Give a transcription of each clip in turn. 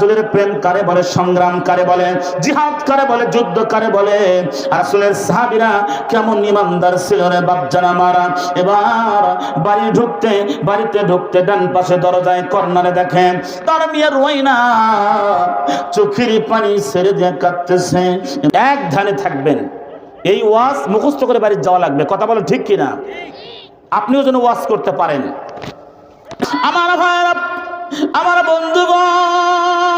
রাসুলের প্রেম কারে বলে, সংগ্রাম কারে বলে, জিহাদ কারে বলে, যুদ্ধ কারে বলে? রাসুলের সাহাবিরা কেমন ইমানদার ছিল রে বাপজানা মারা এবার বাড়ি ঢুকতে, বাড়িতে ঢুকতে ডান পাশে দরজায় কর্নারে দেখেন তার মেয়ে রই না চোখের পানি ছেড়ে দিয়ে কাঁদতেছে। এক ধ্যানে থাকবেন, এই ওয়াজ মুখস্থ করে বাড়ি যাওয়া লাগবে। কথা বলো ঠিক কিনা? আপনিও যেন ওয়াজ করতে পারেন। আমার ভাইরা আমার বন্ধুগণ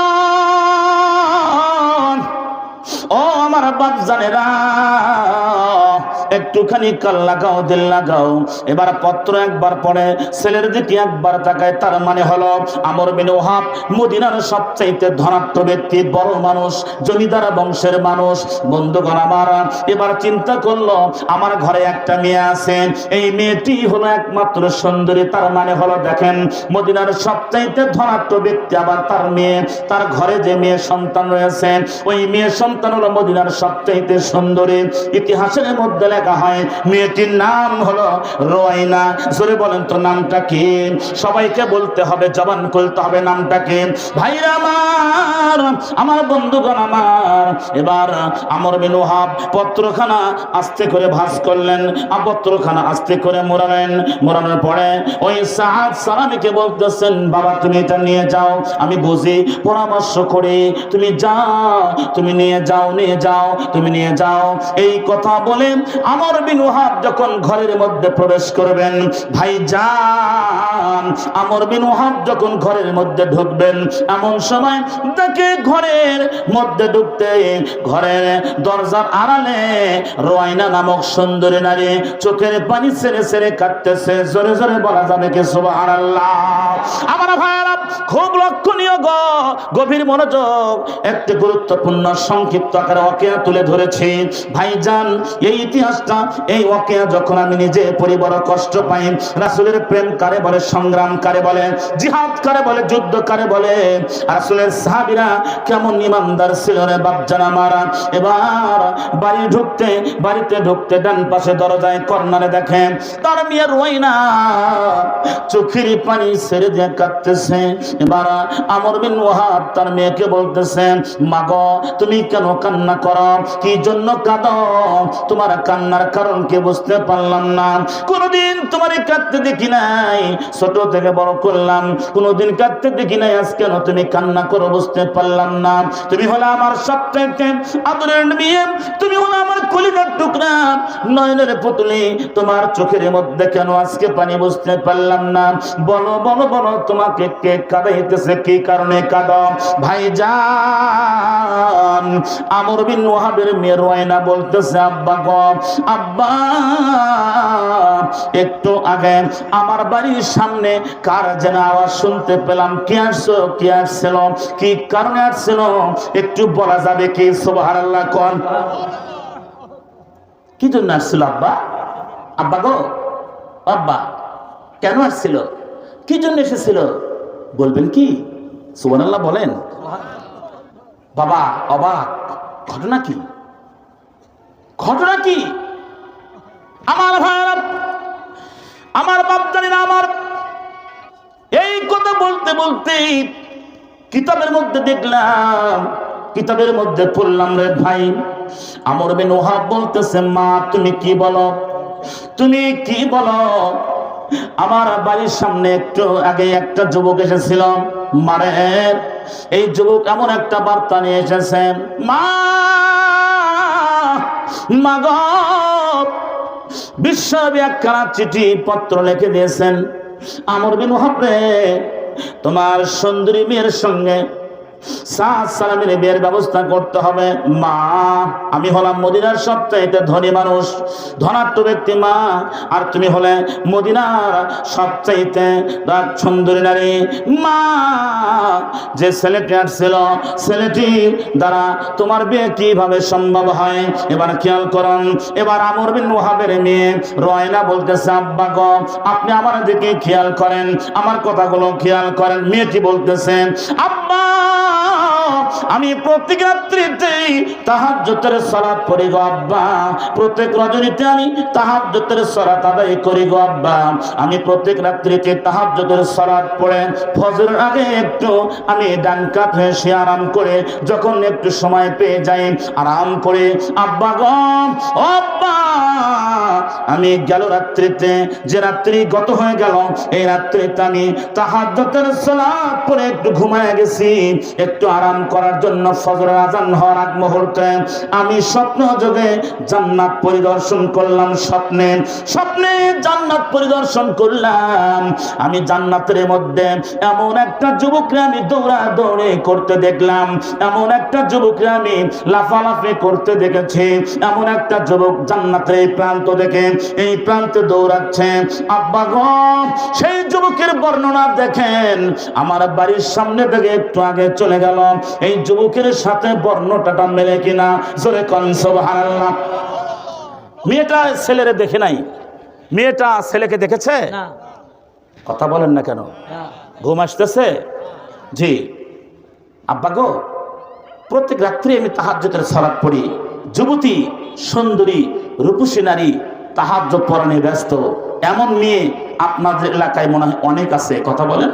জানেরা? একটুখানি কাল লাগাও, দিল লাগাও। এবার পত্র একবার পড়ে, ছেলের দিকে একবার তাকায়, তার মানে হলো আমর বিন ওহাব মদিনার সবচাইতে ধনাত্ম ব্যক্তি, বড় মানুষ, জমিদার বংশের মানুষ। বন্ধুগণ আমার, এবার চিন্তা করল, আমার ঘরে একটা মেয়ে আছে, এই মেয়েটি হলো একমাত্র সুন্দরী, তার মানে হলো দেখেন, মদিনার সবচাইতে ধনাত্ম ব্যক্তি আবার তার মেয়ে, তার ঘরে যে মেয়ে সন্তান রয়েছে, ওই মেয়ে সন্তান হলো মদিনার সবচাইতে সুন্দরী। ইতিহাসের মধ্যে লেখা হয়। মেয়েটির নাম হলো রোয়াইনা। জোরে বলেন তো, নামটা কি? সবাইকে বলতে হবে, জবান করতে হবে নামটা কি ভাইরা আমার আমার বন্ধুগণ আমার, এবার আমর বিন ওহাব পত্রখানা আস্তে করে ভাঁজ করলেন। পত্রখানা আস্তে করে মোড়ালেন। মোড়ানোর পরে ওই সাহাদ সালামিকে বলতেছেন, বাবা, তুমি এটা নিয়ে যাও, আমি বুঝি, পরামর্শ করে। তুমি যাও, তুমি নিয়ে যাও নিয়ে যাও, তুমি নিয়ে যাও। এই কথা বলে আমর বিন ওহাব যখন ঘরের মধ্যে প্রবেশ করবেন ভাই যান আমর বিন ওহাব যখন ঘরের মধ্যে ঢুকবেন, এমন সময় তাকে ঘরের মধ্যে ঢুকতে ঘরের দরজার আড়ালে রোয়াইনা নামক সুন্দরী নারী চোখের পানি ছেড়ে ছেড়ে কাটতেছে জোরে জোরে বলা যাবে কি, সুবহানাল্লাহ। আমার ভাইরা খুব লক্ষণীয় গ, গভীর মনোযোগ, একটি গুরুত্বপূর্ণ সংক্ষিপ্ত আকারে অকেয়া তুলে ধরেছি। ভাইজান, এই ইতিহাসটা, এই অকেয়া যখন আমি নিজে পরিবার কষ্ট পাই। রাসুলের প্রেম কারে বলে সংগ্রাম কারে বলে জিহাদ কারে বলে যুদ্ধ কারে বলে রাসুলের সাহাবিরা কেমন ইমানদার ছিল রে বাপজানা মারা এবার বাড়ি ঢুকতে, বাড়িতে ঢুকতে ডান পাশে দরজায় কর্নারে দেখেন, তার মেয়ে রই না চোখের পানি ছেড়ে দিয়ে কাঁদতেছে। এবার আমর বিন ওয়াহাব তার মেয়েকে বলতেছে, মাগো, তুমি কেন কান্না করো? কি জন্য কাঁদ? তোমার কান্নার কারণ কে বুঝতে পারলাম না। কোনোদিন তোমার কাঁদতে দেখি নাই। ছোট থেকে বড় করলাম, কোনোদিন কাঁদতে দেখি নাই আজ কেন তুমি কান্না করো বুঝতে পারলাম না। তুমি হলো আমার সবচাইতে আদরের মেয়ে তুমি হলো আমার কলিজার টুকরা। নয়নের পুতুলি তোমার চোখের মধ্যে কেন আজকে পানি বুঝতে পারলাম না। বলো বলো বলো, তোমাকে কে কাঁদাইতেছে, কি কারণে কাঁদো? ভাই যান আমর বিন ওয়াহাবের মেয়ের ওয়াইনা বলতেছে, আব্বা গো, আব্বা, একটু আগে আমার বাড়ির সামনে কার যেন আওয়াজ শুনতে পেলাম? কি আসছো? কি আসছিল? কি কারণে আসছিল? একটু বলা যাবে কি? সুবহানাল্লাহ, কোন? কি জন্য আসছিল আব্বা? আব্বা গো, আব্বা, কেন আসছিল? কি জন্য এসেছিল? বলবেন কি? সুবহানাল্লাহ বলেন। বাবা, অবাক। ঘটনা কি? ঘটনা কি? আমার ভাইরা আমার বাপ না আমার এই কথা বলতে বলতে কিতাবের মধ্যে দেখলাম, কিতাবের মধ্যে পড়লাম রে ভাই, আমর বিন ওহাব বলতেছে, মা, তুমি কি বলো? তুমি কি বলো? আমার বাড়ির সামনে একটু আগে একটা যুবক এসেছিল, মারে, এই যুবক এমন একটা বার্তা নিয়ে এসেছে, মা মাগ বিশ্বব্যাখ্যার চিঠি পত্র লিখে দিয়েছেন আমর বিন হাবরে তোমার সুন্দরী মেয়ের সঙ্গে বিয়ের ব্যবস্থা করতে হবে। মা, আমি হলাম মদিনার সবচাইতে ধনী মানুষ ব্যক্তি মা, আর তুমি হলে মদিনার সবচাইতে সুন্দরী নারী। মা, যে ছেলেটি আসছিল ছেলেটি দ্বারা তোমার বিয়ে কীভাবে সম্ভব হয়? এবার খেয়াল করুন। এবার আমর বিন ওহাবের মেয়ে রয়না বলতেছে, আব্বা গো, আপনি আমার দিকে খেয়াল করেন, আমার কথাগুলো খেয়াল করেন। মেয়েটি বলতেছে, আব্বা আমি প্রত্যেক রাত্রিতেই তাহাজ্জুদের সালাত পড়ি গো আব্বা। প্রত্যেক রজনীতে আমি তাহাজ্জুদের সালাত আদায় করি গো আব্বা। আমি প্রত্যেক রাত্রিতে তাহাজ্জুদের সালাত পড়ে। ফজরের আগে একটু আমি ডান কাত হয়ে সে আরাম করে যখন একটু সময় পেয়ে যাই, আরাম করে, আব্বা গো আব্বা আমি গেল রাত্রিতে, যে রাত্রি গত হয়ে গেল, এই রাত্রিতে আমি তাহাজ্জুদের সালাত পড়ে একটু ঘুমায় গেছি, একটু আরাম করার জন্য ফজরের আজান হওয়ার আগ মুহূর্তে আমি স্বপ্ন যোগে জান্নাত পরিদর্শন করলাম, স্বপ্নে স্বপ্নে জান্নাত পরিদর্শন করলাম। আমি জান্নাতের মধ্যে এমন একটা যুবককে আমি দৌড়া দৌড়ে করতে দেখলাম, এমন একটা যুবককে আমি লাফালাফি করতে দেখেছি, এমন একটা যুবক জান্নাতের প্রান্ত দেখে এই প্রান্তে দৌড়াচ্ছে আব্বা গো সেই যুবকের বর্ণনা দেখেন। আমার বাড়ির সামনে থেকে একটু আগে চলে গেল। এই যুবকের সাথে বর্ণটাটা মেলে কিনা? জোরে কন সুবহানাল্লাহ। মেয়েটা ছেলেরে দেখে নাই? মেয়েটা ছেলেকে দেখেছে? কথা বলেন না কেন? ঘুম আসতেছে? জি। আব্বা গো প্রত্যেক রাত্রি আমি তাহার তাহাজ্জতের সালাত পড়ি। যুবতী সুন্দরী রূপসী নারী তাহাজ্জত পড়ানে ব্যস্ত। এমন মেয়ে আপনাদের এলাকায় মনে হয় অনেক আছে, কথা বলেন?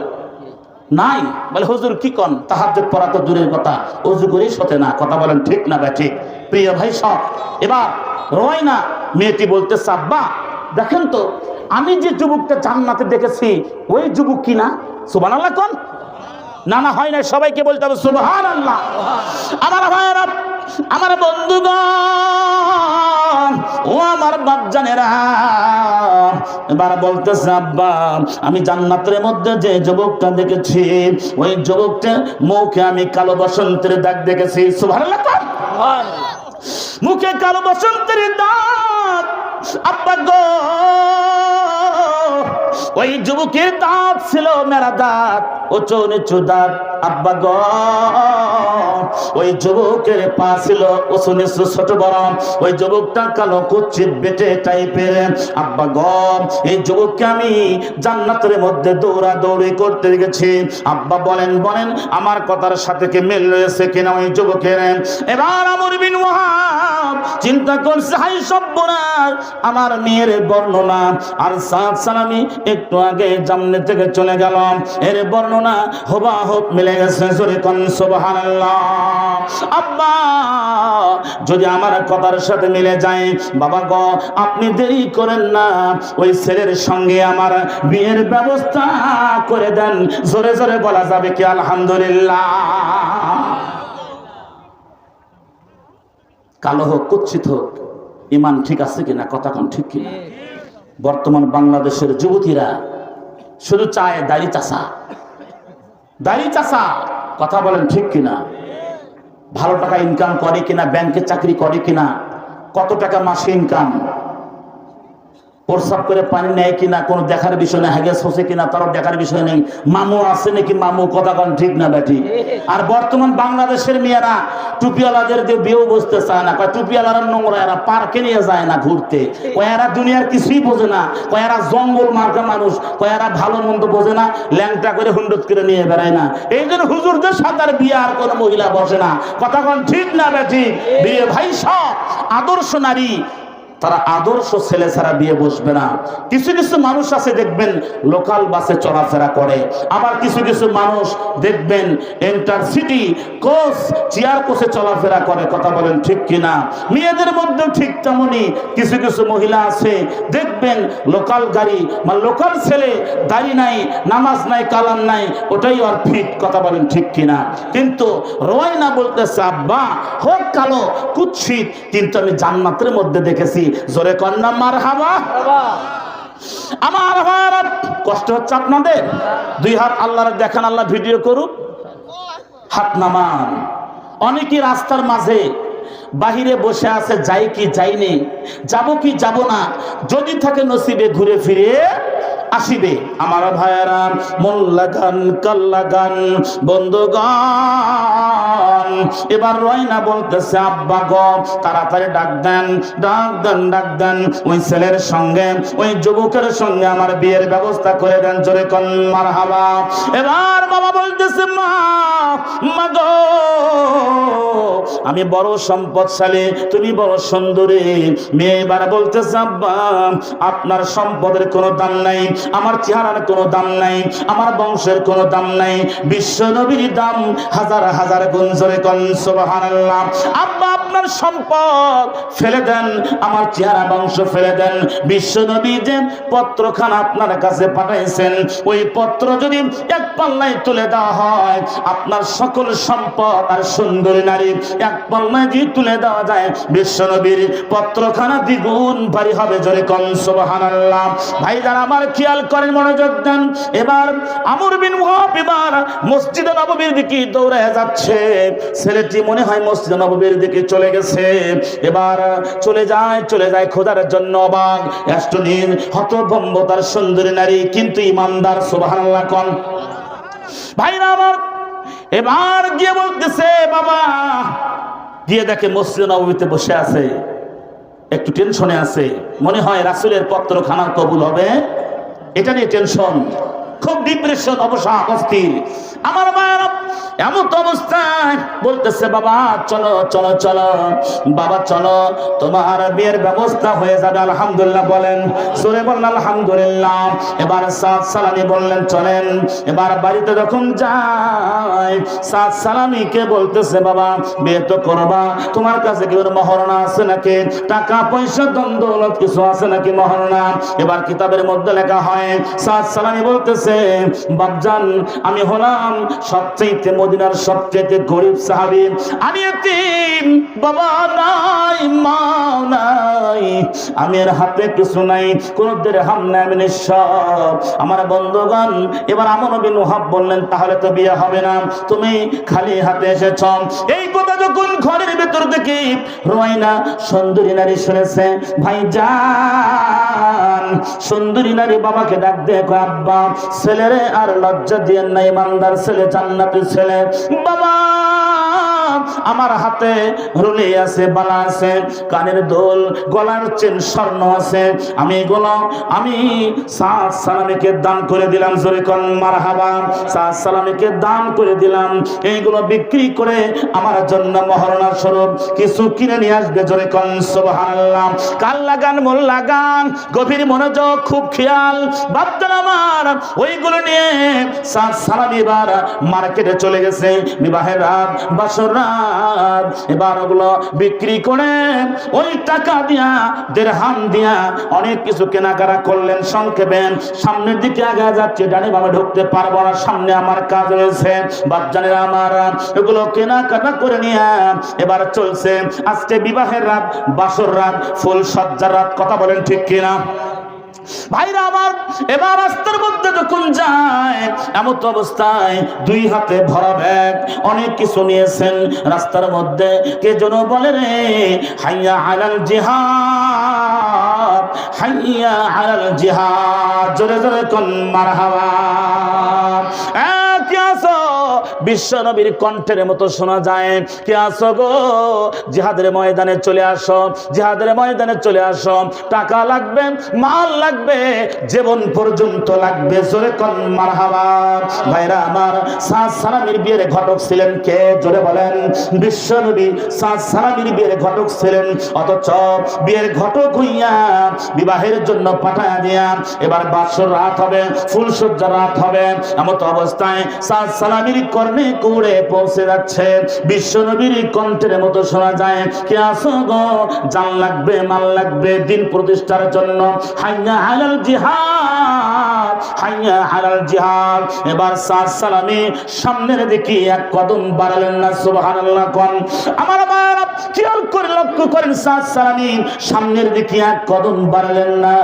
নাই? বলে, হুজুর, কি কন? তাহাজ্জত পড়া তো দূরের কথা, অজু করেই সতে না। কথা বলেন, ঠিক না ব্যা ঠিক। প্রিয় ভাই, সব। এবার রয় না মেয়েটি বলতে আব্বা, দেখেন তো, আমি যে যুবকটা জান্নাতে দেখেছি, ওই যুবক কি না? সুবান আল্লাহ কন? না না, হয় না, সবাইকে বলতে হবে সুবহান আল্লাহ আমার ভাইয়েরা, আমার বন্ধুগণ, ও আমার বাপজানেরা, এবার বলতেছে, আব্বা, আমি জান্নাতের মধ্যে যে যুবকটা দেখেছি, ওই যুবকটা মুখে আমি কালো বসন্তের দাগ দেখেছি, সুবহানাল্লাহ মুখে কালো বসন্তের দাঁত আব্বা গো। ওই যুবকের দাঁত ছিল মেরা দাঁত উঁচু নিচু দাঁত আব্বা গো। ওই যুবকের পা ছিল উঁচু ছোট বড়। ওই যুবকটা কালো কুচ্ছিত বেটে টাইপের। আব্বা গো, এই যুবককে আমি জান্নাতের মধ্যে দৌড়া দৌড়ি করতে গেছি আব্বা বলেন বলেন, আমার কথার সাথে কি মিল রয়েছে কিনা ওই যুবকের? এবার আমর বিন ওয়াহাব চিন্তা করছে, হাই সব্বনার আমার মেয়ের বর্ণনা। আর সাত সালামি একটু আগে জামনে থেকে চলে গেল। এর বর্ণনা হবা হোক মিলে গেছে, জোরে কন, সুবহানাল্লাহ। আব্বা, যদি আমার কথার সাথে মিলে যায়, বাবা গো, আপনি দেরি করেন না। ওই ছেলের সঙ্গে আমার বিয়ের ব্যবস্থা করে দেন। জোরে জোরে বলা যাবে কি আলহামদুলিল্লাহ। কালো হোক, কুচ্ছিত হোক, ইমান ঠিক আছে কিনা, কথা কোন ঠিক কিনা? বর্তমান বাংলাদেশের যুবতীরা শুধু চায় দাড়ি চাষা। দাড়ি চাষা, কথা বলেন ঠিক কিনা? ভালো টাকা ইনকাম করে কিনা ব্যাংকে চাকরি করে কিনা কত টাকা মাসে ইনকাম প্রস্রাব করে পানি নেয় কিনা, কোনো দেখার বিষয় নেই হ্যাগেস হচ্ছে কিনা, তারও দেখার বিষয় নেই। মামু আছে নাকি মামু, কথা কন ঠিক না ব্যাটি? আর বর্তমান বাংলাদেশের মেয়েরা টুপিওয়ালাদের দিয়ে বিয়েও বসতে চায় না, কয় টুপিওয়ালারা নোংরা, এরা পার্কে নিয়ে যায় না ঘুরতে। কয় এরা দুনিয়ার কিছুই বোঝে না, কয় এরা জঙ্গল মার্কা মানুষ, কয় এরা ভালো মন্দ বোঝে না, ল্যাংটা করে হুন্ডত করে নিয়ে বেড়ায় না। এই জন্য হুজুরদের সাথে আর বিয়ে আর কোনো মহিলা বসে না। কথা কন ঠিক না ব্যাটি? বিয়ে ভাই সব আদর্শ নারী তারা আদর্শ ছেলে ছাড়া বিয়ে বসবে না। কিছু কিছু মানুষ আছে দেখবেন লোকাল বাসে চলাফেরা করে। আবার কিছু কিছু মানুষ দেখবেন ইন্টারসিটি কোচ চেয়ার কোচে চলাফেরা করে। কথা বলেন ঠিক কিনা? মেয়েদের মধ্যে ঠিক তেমনই। কিছু কিছু মহিলা আছে, দেখবেন লোকাল গাড়ি বা লোকাল ছেলে দাড়ি নাই, নামাজ নাই, কালাম নাই, ওটাই আর ফিট কথা বলেন ঠিক কিনা? কিন্তু রয় না বলতেছে, আব্বা, হোক কালো, কুৎসিত। কিন্তু আমি জান্নাতের মধ্যে দেখেছি জোরে কন্যা মার হাবা আমার ভাইয়েরা কষ্ট হচ্ছে আপনাদের? দুই হাত আল্লাহর দেখান, আল্লাহ ভিডিও করুক। হাত নামান। অনেকে রাস্তার মাঝে বাহিরে বসে আছে, যাই কি যাইনি যাব কি যাব না, যদি থাকে নসিবে ঘুরে ফিরে আসিবে। আমার ভাইয়েরা মন লাগান কাল লাগান বন্ধুগণ। হন এবার রয়না বলতেছে, আব্বা গ, তাড়াতাড়ি ডাক দেন ডাক দেন ডাক দেন। ওই ছেলের সঙ্গে, ওই যুবকের সঙ্গে আমার বিয়ের ব্যবস্থা করে দেন, জোরে কন মার হাবা এবার বাবা বলতেছে, মা গো, আমি বড় সম্পদশালী, তুমি বড় সুন্দরী। মেয়ে এবার বলতেছে, আব্বা, আপনার সম্পদের কোনো দাম নাই, আমার চেহারার কোনো দাম নাই, আমার বংশের কোনো দাম নাই, বিশ্ব নবীর দাম হাজার হাজার গুণ, জোরে কন সুবহানাল্লাহ। আব্বা, আপনার সম্পদ ফেলে দেন, আমার চেহারা বংশ ফেলে দেন। বিশ্ব যে পত্রখানা আপনার কাছে পাঠাইছেন, ওই পত্র যদি এক পাল্লায় তুলে দেওয়া হয়, আপনার সকল সম্পদ আর সুন্দরী নারী এক পাল্লায় যদি তুলে দেওয়া যায় বিশ্ব পত্রখানা দ্বিগুণ ভারী হবে জোরে কন, সুবহানাল্লাহ। ভাইজান আমার খেয়াল করেন, মনোযোগ দেন। এবার আমর বিন ওয়াহাব এবার মসজিদে নববীর দিকে দৌড়ে যাচ্ছে। ছেলেটি মনে হয় মসজিদে নবীর দিকে চলে গেছে। এবার চলে যায় চলে যায় খোদার জন্য অবাক অ্যাস্টনির হতভম্ব তার সুন্দরী নারী, কিন্তু ইমানদার, সুবহানাল্লাহ, কন? ভাইরা আমার, এবার গিয়ে বলতেছে, বাবা, গিয়ে দেখে মসজিদ নবমীতে বসে আছে। একটু টেনশনে আছে। মনে হয় রাসুলের পত্র খানা কবুল হবে। এটা নিয়ে টেনশন, খুব ডিপ্রেশন অবসাদ, অস্থির। আমার মায়ের এমন অবস্থায় বলতেছে, বাবা, চলো চলো চলো। বাবা, চলো। তোমার বিয়ের ব্যবস্থা হয়ে যাবে, আলহামদুলিল্লাহ। বলেন সুরে বললেন আলহামদুলিল্লাহ। এবার সাদ সালামি বললেন, চলেন। এবার বাড়িতে যখন যায় সাদ সালামিকে বলতেছে, বাবা, বিয়ে তো করবা। তোমার কাছে কি ওর মহরণা আছে নাকি? টাকা, পয়সা দ্বন্দ্ব কিছু আছে নাকি মহরণা? এবার কিতাবের মধ্যে লেখা হয় সাদ সালামি বলতেছে বাবজান আমি হলাম সবচেয়ে মদিনার সবচেয়ে গরিব সাহাবি, আমি বাবা নাই মা নাই, আমি এর হাতে কিছু নাই, কোন হাম নাই, আমি নিঃস্ব। আমার বন্ধুগণ, এবার আমন বিন ওহাব বললেন, তাহলে তো বিয়ে হবে না, তুমি খালি হাতে এসেছ। এই কথা যখন ঘরের ভেতর দেখি রোয়াইনা সুন্দরী নারী শুনেছে, ভাই যান সুন্দরী নারী বাবাকে ডাক দেখো আব্বা, ছেলেরে আর লজ্জা দিয়ে না, ইমানদার ছেলে, জান্নাতের ছেলে। বাবা আমার হাতে রুলি আছে, বালা আছে, কানের দোল, গলার চেন, স্বর্ণ আছে। আমি এগুলো আমি সাত সালামিকে দান করে দিলাম, জোরে কন, মারহাবা। সাত সালামিকে দান করে দিলাম, এইগুলো বিক্রি করে আমার জন্য মহরণার স্বরূপ। কিছু কিনে নিয়ে আসবে, জোরে কন, সুবহানাল্লাহ। কাল লাগান মন লাগান, গভীর মনোযোগ, খুব খেয়াল। বাপদান আমার, ওইগুলো নিয়ে সাত সালামি এবার মার্কেটে চলে গেছে। বিবাহের রাত, বাসর রাত এবার ওগুলো বিক্রি করে ওই টাকা দিয়া, দেড়হাম দিয়া অনেক কিছু কেনাকাটা করলেন সংক্ষেপে সামনের দিকে আগে যাচ্ছে, ডানে বাবা ঢুকতে পারব না, সামনে আমার কাজ রয়েছে। বাচ্চানের আমার, এগুলো কেনাকাটা করে নিয়ে এবার চলছে। আজকে বিবাহের রাত, বাসর রাত, ফুল সজ্জার রাত, কথা বলেন ঠিক কিনা? ভাইরা আমার, এবার রাস্তার মধ্যে যখন যায় এমন অবস্থায় দুই হাতে ভরা ব্যাগ, অনেক কিছু নিয়েছেন। রাস্তার মধ্যে কে যেন বলে রে, হাইয়া আলাল জিহাদ, হাইয়া আলাল জিহাদ। জোরে জোরে কোন, মারহাবা। বিশ্ব নবীর কণ্ঠের মতো শোনা যায়। কে আসো গো? জিহাদের ময়দানে চলে আসো। জিহাদের ময়দানে চলে আসো। টাকা লাগবে, মাল লাগবে, জীবন পর্যন্ত লাগবে। জোরে কন, মারহাবা। ভাইরা আমার সাত সালামির বিয়ের ঘটক ছিলেন কে? জোরে বলেন। বিশ্ব নবী সাত সালামির বিয়ের ঘটক ছিলেন। অথচ বিয়ের ঘটক হইয়া বিবাহের জন্য পাঠায় দিয়া এবার বাসর রাত হবে, ফুলসজ্জা রাত হবে। এমত অবস্থায় সাত সালামির কর্ণে কুড়ে পৌঁছে যাচ্ছে। বিশ্ব নবীর কণ্ঠের মতো শোনা যায়, কে আসো গো? জান লাগবে, মাল লাগবে, দিন প্রতিষ্ঠার জন্য। হাইয়া হালাল জিহাদ, হাইয়া হালাল জিহাদ। এবার সাত সালামি সামনের দিকে এক কদম বাড়ালেন না, সুবহানাল্লাহ কোন। আমার খেয়াল করে লক্ষ্য করেন সাত সালামি সামনের দিকে এক কদম বাড়ালেন না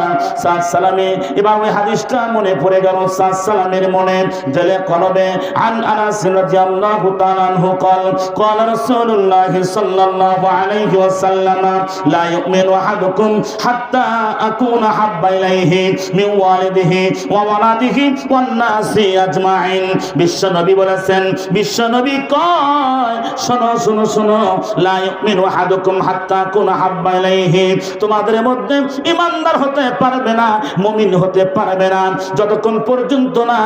সাত সালামি এবার ওই হাদিসটা মনে পড়ে গেল সাত সালামের মনে জলে কলবে আন আনাস রাদিয়াল্লাহু তাআলা আনহু قال قال رسول الله صلى الله عليه وسلم لا يؤمن احدكم حتى اكون حب اليه من والده وولده والناس اجمعين বিশ্ব নবী বলেছেন বিশ্ব নবী কয় শোনো শোনো শোনো। লা ইউমিনু হাত্তা কুনা হাব্বা ইলাইহি। তোমাদের মধ্যে ইমানদার হতে পারবে না, মুমিন হতে পারবে না। যতক্ষণ পর্যন্ত না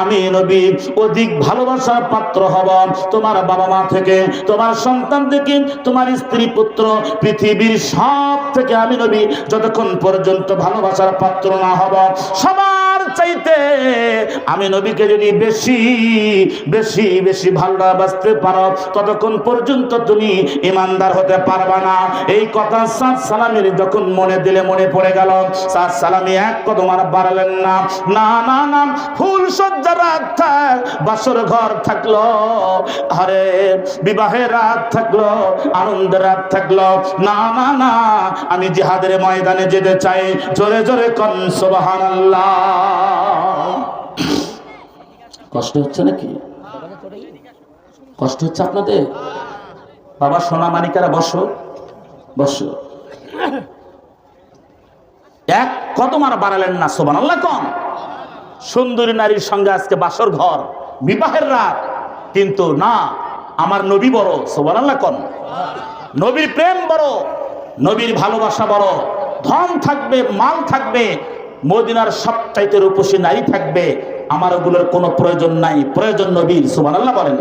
আমি নবী, অধিক ভালোবাসার পাত্র হব। তোমার বাবা মা থেকে, তোমার সন্তান থেকে, তোমার স্ত্রী পুত্র, পৃথিবীর সব থেকে আমি নবী। যতক্ষণ পর্যন্ত ভালোবাসার পাত্র না হব, সবার চাইতে আমি নবীকে যদি বেশি বেশি বেশি ভালোবাসতে পারো, ততক্ষণ পর্যন্ত তুমি ইমানদার হতে পারবা না। এই কথা সাদ সালামের যখন মনে দিলে মনে পড়ে গেল সাদ সালামি এক কদম আর বাড়ালেন না। না না না, ফুল সজ্জা রাত থাক বাসর ঘর থাকল আরে বিবাহের রাত থাকল, আনন্দের রাত থাকল। না না না, আমি জিহাদের ময়দানে যেতে চাই, জোরে জোরে কন, সুবহানাল্লাহ। কষ্ট হচ্ছে নাকি? কষ্ট হচ্ছে আপনাদের? বাবা সোনা মানিকারা, বসো। বসো। এক কত মারা বাড়ালেন না সোবান আল্লাহ কম। সুন্দরী নারীর সঙ্গে আজকে বাসর ঘর, বিবাহের রাত। কিন্তু না, আমার নবী বড় সোবান আল্লাহ কম। নবীর প্রেম বড়, নবীর ভালোবাসা বড়। ধন থাকবে, মাল থাকবে মদিনার সবচাইতে রূপসী নারী থাকবে আমার ওগুলোর কোনো প্রয়োজন নাই। প্রয়োজন নবীর সুমান আল্লাহ বলেন।